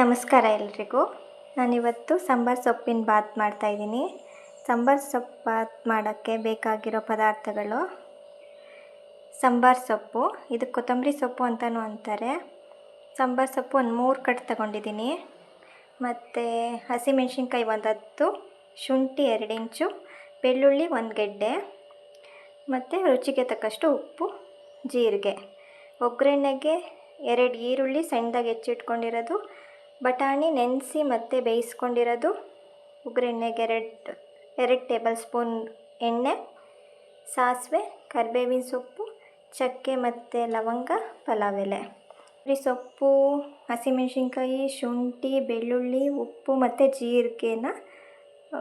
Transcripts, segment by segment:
ನಮಸ್ಕಾರ ಎಲ್ರಿಗೂ. ನಾನಿವತ್ತು ಸಾಂಬಾರು ಸೊಪ್ಪಿನ ಬಾತ್ ಮಾಡ್ತಾಯಿದ್ದೀನಿ ಸಾಂಬಾರು ಸೊಪ್ಪು ಬಾತ್ ಮಾಡೋಕ್ಕೆ ಬೇಕಾಗಿರೋ ಪದಾರ್ಥಗಳು. ಸಾಂಬಾರು ಸೊಪ್ಪು. ಇದು ಕೊತ್ತಂಬರಿ ಸೊಪ್ಪು ಅಂತಲೂ ಅಂತಾರೆ. ಸಾಂಬಾರು ಸೊಪ್ಪು ಒಂದು ಮೂರು ಕಟ್ ತಗೊಂಡಿದ್ದೀನಿ. ಮತ್ತು ಹಸಿಮೆಣ್ಸಿನ್ಕಾಯಿ ಒಂದು ಹತ್ತು ಶುಂಠಿ ಎರಡು ಇಂಚು, ಬೆಳ್ಳುಳ್ಳಿ ಒಂದು ಗೆಡ್ಡೆ, ಮತ್ತು ರುಚಿಗೆ ತಕ್ಕಷ್ಟು ಉಪ್ಪು, ಜೀರಿಗೆ. ಒಗ್ಗರಣೆಗೆ ಎರಡು ಈರುಳ್ಳಿ ಸಣ್ಣದಾಗಿ ಹೆಚ್ಚಿಟ್ಕೊಂಡಿರೋದು ಬಟಾಣಿ ನೆನೆಸಿ ಮತ್ತೆ ಬೇಯಿಸ್ಕೊಂಡಿರೋದು ಒಗ್ಗರಣೆಗೆ ಎರಡು ಎರಡು ಟೇಬಲ್ ಸ್ಪೂನ್ ಎಣ್ಣೆ, ಸಾಸಿವೆ, ಕರಿಬೇವಿನ ಸೊಪ್ಪು, ಚಕ್ಕೆ ಮತ್ತು ಲವಂಗ ಪಲಾವ್ ಎಲೆ ಸೊಪ್ಪು, ಹಸಿಮೆಣ್ಸಿನ್ಕಾಯಿ, ಶುಂಠಿ, ಬೆಳ್ಳುಳ್ಳಿ, ಉಪ್ಪು ಮತ್ತು ಜೀರಿಗೆನ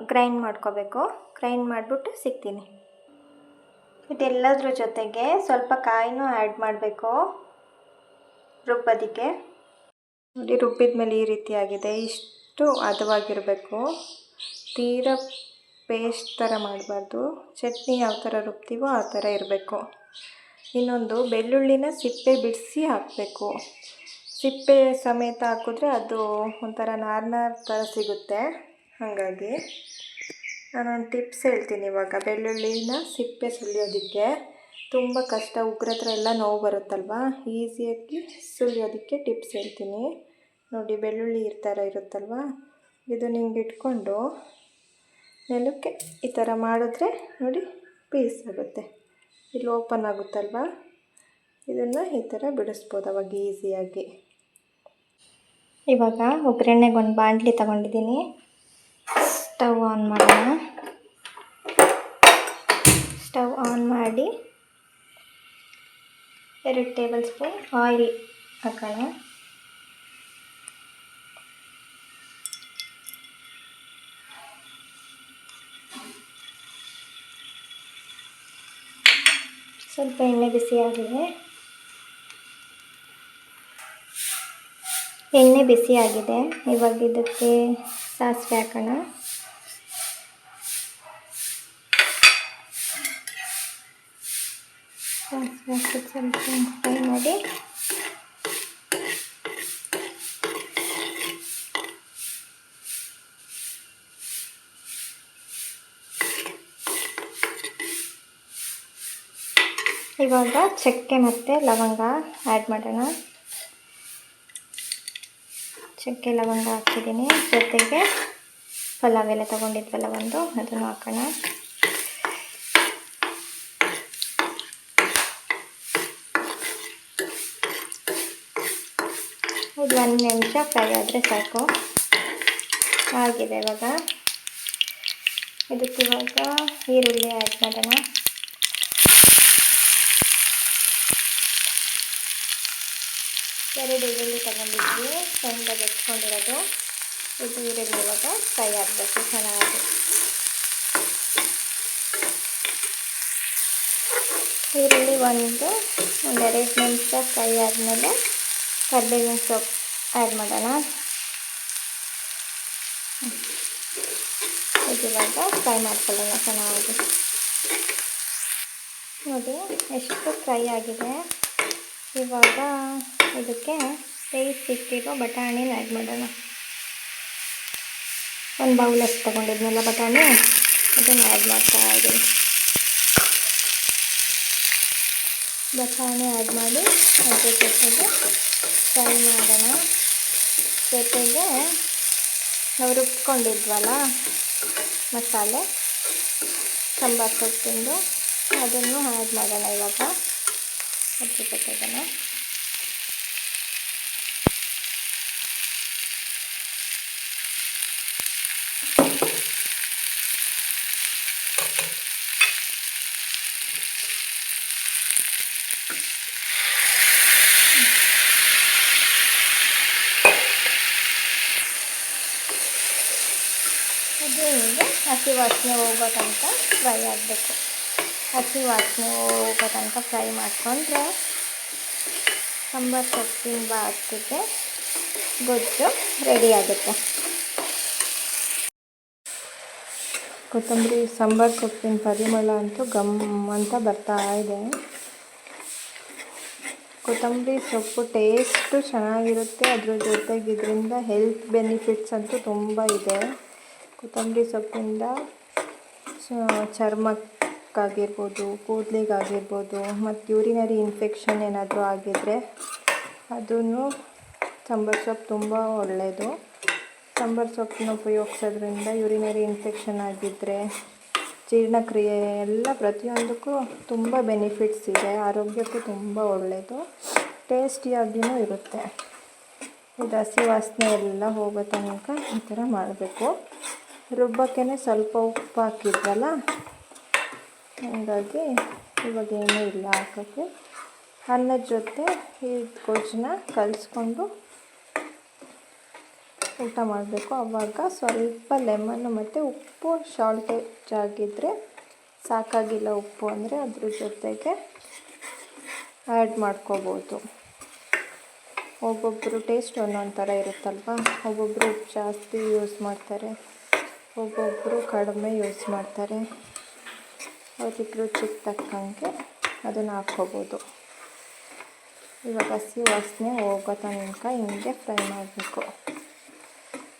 ಗ್ರೈಂಡ್ ಮಾಡ್ಕೋಬೇಕು. ಗ್ರೈಂಡ್ ಮಾಡಿಬಿಟ್ಟು ಸಿಗ್ತೀನಿ. ಇದೆಲ್ಲದ್ರ ಜೊತೆಗೆ ಸ್ವಲ್ಪ ಕಾಯಿನೂ ಆ್ಯಡ್ ಮಾಡಬೇಕು ರುಬ್ಬೋದಕ್ಕೆ. ನೋಡಿ, ರುಬ್ಬಿದ ಮೇಲೆ ಈ ರೀತಿ ಆಗಿದೆ ಇಷ್ಟು ಹದವಾಗಿರಬೇಕು. ತೀರ ಪೇಸ್ಟ್ ಥರ ಮಾಡಬಾರ್ದು. ಚಟ್ನಿ ಯಾವ ಥರ ರುಬ್ತೀವೋ ಆ ಥರ ಇರಬೇಕು. ಇನ್ನೊಂದು, ಬೆಳ್ಳುಳ್ಳಿನ ಸಿಪ್ಪೆ ಬಿಡಿಸಿ ಹಾಕಬೇಕು. ಸಿಪ್ಪೆ ಸಮೇತ ಹಾಕಿದ್ರೆ ಅದು ಒಂಥರ ನಾರ್ನಾರ್ ನಾರು ಥರ ಸಿಗುತ್ತೆ. ಹಾಗಾಗಿ ನಾನೊಂದು ಟಿಪ್ಸ್ ಹೇಳ್ತೀನಿ ಇವಾಗ. ಬೆಳ್ಳುಳ್ಳಿನ ಸಿಪ್ಪೆ ಸುಲಿಯೋದಕ್ಕೆ ತುಂಬ ಕಷ್ಟ. ಉಗ್ರ ಹತ್ರ ಎಲ್ಲ ನೋವು ಬರುತ್ತಲ್ವ? ಈಸಿಯಾಗಿ ಸುಲಿಯೋದಕ್ಕೆ ಟಿಪ್ಸ್ ಹೇಳ್ತೀನಿ. ನೋಡಿ ಬೆಳ್ಳುಳ್ಳಿ ಈ ಥರ ಇರುತ್ತಲ್ವ? ಇದು ನಿಮ್ಗೆ ಇಟ್ಕೊಂಡು ನೆಲಕ್ಕೆ ಈ ಥರ ಮಾಡಿದ್ರೆ ನೋಡಿ ಪೀಸ್ ಆಗುತ್ತೆ ಇಲ್ಲಿ ಓಪನ್ ಆಗುತ್ತಲ್ವ? ಇದನ್ನು ಈ ಥರ ಬಿಡಿಸ್ಬೋದು ಅವಾಗ ಈಸಿಯಾಗಿ. ಇವಾಗ ಒಗ್ಗರಣೆಗೆ ಒಂದು ಬಾಂಡ್ಲಿ ತಗೊಂಡಿದ್ದೀನಿ. ಸ್ಟವ್ ಆನ್ ಮಾಡೋಣ. ಸ್ಟವ್ ಆನ್ ಮಾಡಿ ಎರಡು ಟೇಬಲ್ ಸ್ಪೂನ್ ಆಯಿಲ್ ಹಾಕೋಣ. ಸ್ವಲ್ಪ ಎಣ್ಣೆ ಬಿಸಿಯಾಗಿದೆ ಎಣ್ಣೆ ಬಿಸಿಯಾಗಿದೆ ಇವಾಗ ಇದಕ್ಕೆ ಸಾಸಿವೆ ಹಾಕೋಣ. ಸಾಸಿವೆ ಹಾಕಿ ಸ್ವಲ್ಪ ಫ್ರೈ ಮಾಡಿ ಇವಾಗ ಚಕ್ಕೆ ಮತ್ತು ಲವಂಗ ಆ್ಯಡ್ ಮಾಡೋಣ. ಚಕ್ಕೆ, ಲವಂಗ ಹಾಕಿದ್ದೀನಿ. ಜೊತೆಗೆ ಪಲಾವ್ ಎಲ್ಲ ತೊಗೊಂಡಿದ್ವಲ್ಲ ಒಂದು, ಅದನ್ನು ಹಾಕೋಣ. ಇದು ಒಂದು ನಿಮಿಷ ಫ್ರೈ ಆದರೆ ಸಾಕು. ಆಗಿದೆ ಇವಾಗ. ಇದಕ್ಕೆ ಇವಾಗ ಈರುಳ್ಳಿ ಆ್ಯಡ್ ಮಾಡೋಣ. ಎರಡು ಈರುಳ್ಳಿ ತಗೊಂಡಿದ್ವಿ ಸಣ್ಣದಾಗಿ ಎತ್ಕೊಂಡಿರೋದು ಇದು ಈರುಳ್ಳಿ ಇವಾಗ ಫ್ರೈ ಆಗಬೇಕು, ಚೆನ್ನಾಗಿ. ಈರುಳ್ಳಿ ಒಂದು ಒಂದೆರಡು ನಿಮಿಷ ಫ್ರೈ ಆದಮೇಲೆ ಕರ್ಬೇವಿನ ಸೊಪ್ಪು ಆ್ಯಡ್ ಮಾಡೋಣ. ಇವಾಗ ಫ್ರೈ ಮಾಡ್ಕೊಳ್ಳೋಣ ಚೆನ್ನಾಗಿ. ನೋಡಿ, ಎಷ್ಟು ಫ್ರೈ ಆಗಿದೆ. ಇವಾಗ ಇದಕ್ಕೆ ಬೇಯಿಸಿ ಇಟ್ಟಿರೋ ಬಟಾಣಿನ ಆ್ಯಡ್ ಮಾಡೋಣ. ಒಂದು ಬೌಲಷ್ಟು ತೊಗೊಂಡಿದ್ನಲ್ಲ ಬಟಾಣಿ, ಅದನ್ನು ಆ್ಯಡ್ ಮಾಡ್ತಾ ಇದ್ದೀನಿ. ಬಟಾಣಿ ಆ್ಯಡ್ ಮಾಡಿ ಅದ್ರ ಜೊತೆಗೆ ಫ್ರೈ ಮಾಡೋಣ. ಜೊತೆಗೆ ನಾವು ರುಬ್ಕೊಂಡಿದ್ವಲ್ಲ ಮಸಾಲೆ, ಸಾಂಬಾರು ಸೊಪ್ಪಿಂದು, ಅದನ್ನು ಆ್ಯಡ್ ಮಾಡೋಣ ಇವಾಗ. ಅದ್ರ ಜೊತೆಗೆ ಅದು ನಿಮಗೆ ಹಸಿ ವಾಸನೆ ಹೋಗೋ ತನಕ ಫ್ರೈ ಆಗಬೇಕು. ಹಸಿ ವಾಸನೆ ಹೋಗೋ ತನಕ ಫ್ರೈ ಮಾಡಿಕೊಂಡ್ರೆ ಸಾಂಬಾರು ಸೊಪ್ಪಿನ ಬಾತಿಗೆ ಗೊಜ್ಜು ರೆಡಿ ಆಗುತ್ತೆ. ಕೊತ್ತಂಬರಿ, ಸಾಂಬಾರು ಸೊಪ್ಪಿನ ಪರಿಮಳ ಅಂತೂ ಗಮ್ ಅಂತ ಬರ್ತಾ ಇದೆ. ಕೊತ್ತಂಬರಿ ಸೊಪ್ಪು ಟೇಸ್ಟು ಚೆನ್ನಾಗಿರುತ್ತೆ. ಅದ್ರ ಜೊತೆಗೆ ಇದರಿಂದ ಹೆಲ್ತ್ ಬೆನಿಫಿಟ್ಸ್ ಅಂತೂ ತುಂಬ ಇದೆ. ಕೊತ್ತಂಬರಿ ಸೊಪ್ಪಿಂದ ಚರ್ಮಕ್ಕಾಗಿರ್ಬೋದು, ಕೂದಲಿಗಾಗಿರ್ಬೋದು, ಮತ್ತು ಯೂರಿನರಿ ಇನ್ಫೆಕ್ಷನ್ ಏನಾದರೂ ಆಗಿದ್ದರೆ ಅದನ್ನು ಸಾಂಬಾರು ಸೊಪ್ಪು ತುಂಬ ಒಳ್ಳೆಯದು ಸಾಂಬಾರು ಸೊಪ್ಪನ್ನ ಉಪಯೋಗಿಸೋದ್ರಿಂದ ಯೂರಿನರಿ ಇನ್ಫೆಕ್ಷನ್ ಆಗಿದ್ದರೆ ಜೀರ್ಣಕ್ರಿಯೆ ಎಲ್ಲ ಪ್ರತಿಯೊಂದಕ್ಕೂ ತುಂಬ ಬೆನಿಫಿಟ್ಸ್ ಇದೆ, ಆರೋಗ್ಯಕ್ಕೂ ತುಂಬ ಒಳ್ಳೆಯದು ಟೇಸ್ಟಿಯಾಗಿಯೂ ಇರುತ್ತೆ. ಇದು ಹಸಿ ವಾಸನೆ ಎಲ್ಲ ಹೋಗೋ ತನಕ ಈ ಥರ ಮಾಡಬೇಕು. ರುಬ್ಬಕ್ಕೆ ಸ್ವಲ್ಪ ಉಪ್ಪು ಹಾಕಿದ್ರಲ್ಲ ಹಾಗಾಗಿ ಇವಾಗ ಏನೂ ಇಲ್ಲ ಹಾಕೋಕ್ಕೆ. ಅನ್ನದ ಜೊತೆ ಈ ಗೊಜ್ಜನ್ನ ಕಲಿಸ್ಕೊಂಡು ಊಟ ಮಾಡಬೇಕು. ಆವಾಗ ಸ್ವಲ್ಪ ಲೆಮನ್ನು ಮತ್ತು ಉಪ್ಪು ಶಾಲ್ಟೇಜ್ ಆಗಿದ್ದರೆ ಸಾಕಾಗಿಲ್ಲ ಉಪ್ಪು ಅಂದರೆ ಅದ್ರ ಜೊತೆಗೆ ಆ್ಯಡ್ ಮಾಡ್ಕೋಬೋದು. ಒಬ್ಬೊಬ್ಬರು ಟೇಸ್ಟ್ ಒಂದೊಂದು ಥರ ಇರುತ್ತಲ್ವ? ಒಬ್ಬೊಬ್ಬರು ಉಪ್ಪು ಜಾಸ್ತಿ ಯೂಸ್ ಮಾಡ್ತಾರೆ. ಒಬ್ಬೊಬ್ಬರು ಕಡಿಮೆ ಯೂಸ್ ಮಾಡ್ತಾರೆ. ಅವ್ರಿಗೆ ರುಚಿಗೆ ತಕ್ಕಂಗೆ ಅದನ್ನು ಹಾಕ್ಕೋಬೋದು. ಇವಾಗ ಹಸಿ ವಾಸನೆ ಹೋಗೋ ತನಕ ಹಿಂಗೆ ಫ್ರೈ ಮಾಡಬೇಕು.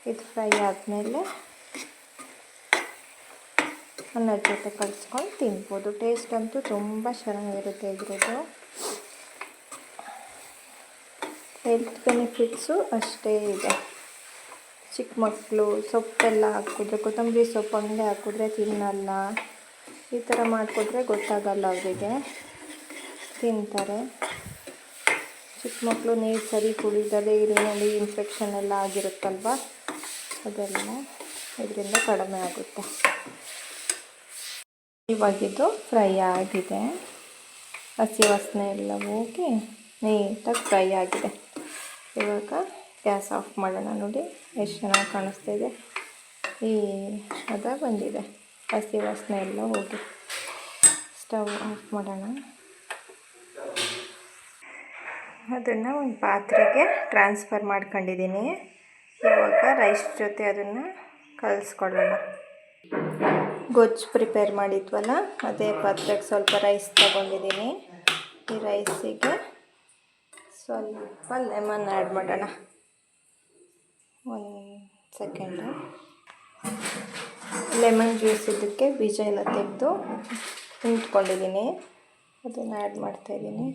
ಇದು ಫ್ರೈ ಆದಮೇಲೆ ಅನ್ನದ ಜೊತೆ ಕಲಿಸ್ಕೊಂಡು ತಿನ್ಬೋದು. ಟೇಸ್ಟ್ ಅಂತೂ ತುಂಬ ಚೆನ್ನಾಗಿರುತ್ತೆ ಇದ್ರದ್ದು. ಹೆಲ್ತ್ ಬೆನಿಫಿಟ್ಸು ಅಷ್ಟೇ ಇದೆ. ಚಿಕ್ಕ ಮಕ್ಕಳು ಸೊಪ್ಪೆಲ್ಲ ಹಾಕಿದ್ರೆ ಕೊತ್ತಂಬರಿ ಸೊಪ್ಪು ಹಂಗೆ ಹಾಕಿದ್ರೆ ತಿನ್ನಲ್ಲ. ಈ ಥರ ಮಾಡಿಕೊಟ್ರೆ ಗೊತ್ತಾಗಲ್ಲ ಅವರಿಗೆ. ತಿಂತಾರೆ. ಚಿಕ್ಕ ಮಕ್ಕಳು ನೀರು ಸರಿ ಕುಡಿದಲೆ ಇರಿನಲ್ಲಿ ಇನ್ಫೆಕ್ಷನ್ ಎಲ್ಲ ಆಗಿರುತ್ತಲ್ವ? ಅದೆಲ್ಲ ಇದರಿಂದ ಕಡಿಮೆ ಆಗುತ್ತೆ. ಇವಾಗಿದ್ದು ಫ್ರೈ ಆಗಿದೆ. ಹಸಿ ವಾಸನೆ ಎಲ್ಲ ಹೋಗಿ ನೀಟಾಗಿ ಫ್ರೈ ಆಗಿದೆ. ಇವಾಗ ಗ್ಯಾಸ್ ಆಫ್ ಮಾಡೋಣ ನೋಡಿ, ಎಷ್ಟು ಚೆನ್ನಾಗಿ ಕಾಣಿಸ್ತಾ ಇದೆ. ಈ ಅದ ಬಂದಿದೆ. ಹಸಿ ವಾಸನೆ ಎಲ್ಲ ಹೋಗಿ. ಸ್ಟವ್ ಆಫ್ ಮಾಡೋಣ. ಅದನ್ನು ಒಂದು ಪಾತ್ರೆಗೆ ಟ್ರಾನ್ಸ್ಫರ್ ಮಾಡ್ಕೊಂಡಿದ್ದೀನಿ. ಇವಾಗ ರೈಸ್ ಜೊತೆ ಅದನ್ನು ಕಲಿಸ್ಕೊಳ್ಳೋಣ ಗೊಜ್ಜು ಪ್ರಿಪೇರ್ ಮಾಡಿದ್ವಲ್ಲ, ಅದೇ ಪಾತ್ರೆಗೆ ಸ್ವಲ್ಪ ರೈಸ್ ತಗೊಂಡಿದ್ದೀನಿ. ಈ ರೈಸಿಗೆ ಸ್ವಲ್ಪ ಲೆಮನ್ ಆ್ಯಡ್ ಮಾಡೋಣ. ಸೆಕೆಂಡು ಲೆಮನ್ ಜ್ಯೂಸ್ ಇದಕ್ಕೆ ಬೀಜ ಎಲ್ಲ ತೆಗೆದು ಹಿಂಟ್ಕೊಂಡಿದ್ದೀನಿ ಅದನ್ನು ಆ್ಯಡ್ ಮಾಡ್ತಾಯಿದ್ದೀನಿ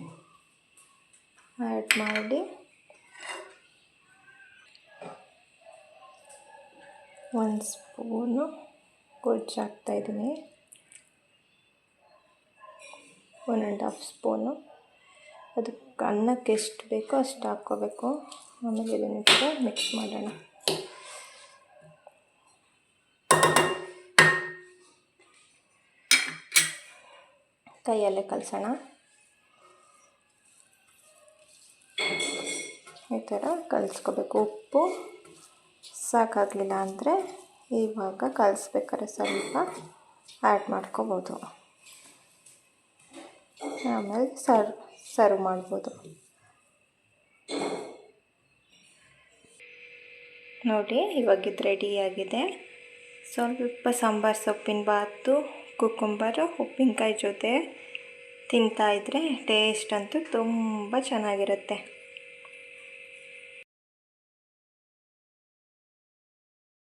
ಆ್ಯಡ್ ಮಾಡಿ. ಒಂದು ಸ್ಪೂನು ಗೊಜ್ಜು ಹಾಕ್ತಾಯಿದ್ದೀನಿ ಒನ್ ಆ್ಯಂಡ್ ಹಾಫ್ ಸ್ಪೂನು ಅದಕ್ಕೆ ಅನ್ನಕ್ಕೆ ಎಷ್ಟು ಬೇಕೋ ಅಷ್ಟು ಹಾಕ್ಕೋಬೇಕು. ಆಮೇಲೆ ಇದನ್ನು ಕೂಡ ಮಿಕ್ಸ್ ಮಾಡೋಣ. ಕೈಯಲ್ಲೇ ಕಲಸೋಣ. ಈ ಥರ ಕಲಿಸ್ಕೋಬೇಕು. ಉಪ್ಪು ಸಾಕಾಗಲಿಲ್ಲ ಅಂದರೆ ಇವಾಗ ಕಲಿಸ್ಬೇಕಾದ್ರೆ ಸ್ವಲ್ಪ ಆ್ಯಡ್ ಮಾಡ್ಕೋಬೋದು. ಆಮೇಲೆ ಸರ್ವ್ ಸರ್ವ್ ಮಾಡ್ಬೋದು. ನೋಡಿ, ಇವಾಗ ಇದು ರೆಡಿಯಾಗಿದೆ ಸ್ವಲ್ಪ ಸಾಂಬಾರು, ಸೊಪ್ಪಿನ ಬಾತು ಕುಕ್ಕುಂಬರು ಉಪ್ಪಿನಕಾಯಿ ಜೊತೆ. ತಿಂತಾಯಿದ್ರೆ ಟೇಸ್ಟ್ ಅಂತೂ ತುಂಬ ಚೆನ್ನಾಗಿರುತ್ತೆ.